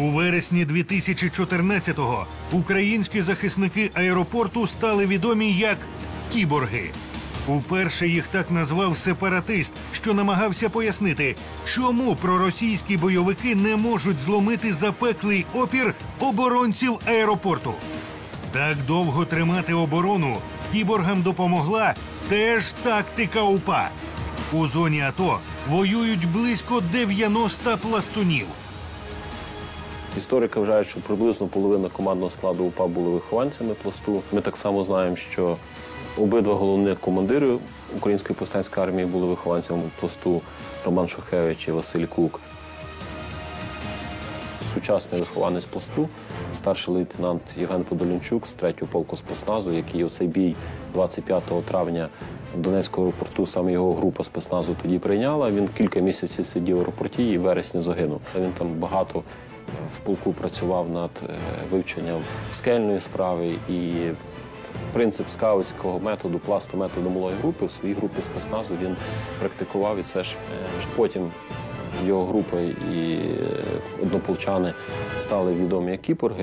У вересні 2014-го українські захисники аеропорту стали відомі як кіборги. Уперше їх так назвав сепаратист, що намагався пояснити, чому проросійські бойовики не можуть зломити запеклий опір оборонців аеропорту. Так довго тримати оборону кіборгам допомогла теж тактика УПА. У зоні АТО воюють близько 90 пластунів. Історики вважають, що приблизно половина командного складу УПА були вихованцями пласту. Ми так само знаємо, що обидва головних командири української повстанської армії були вихованцями пласту Роман Шухевич і Василь Кук. Сучасний вихованець пласту, старший лейтенант Євген Подолінчук з 3-го полку спецназу, який оцей бій 25 травня в Донецькому аеропорту, саме його група спецназу тоді прийняла. Він кілька місяців сидів в аеропорті і в вересні загинув. Він там багато в полку працював над е, вивченням скельної справи і принцип скаутського методу, пласту методу малої групи в своїй групі спецназу він практикував і це ж е, потім його група і е, однополчани стали відомі як кіпорги.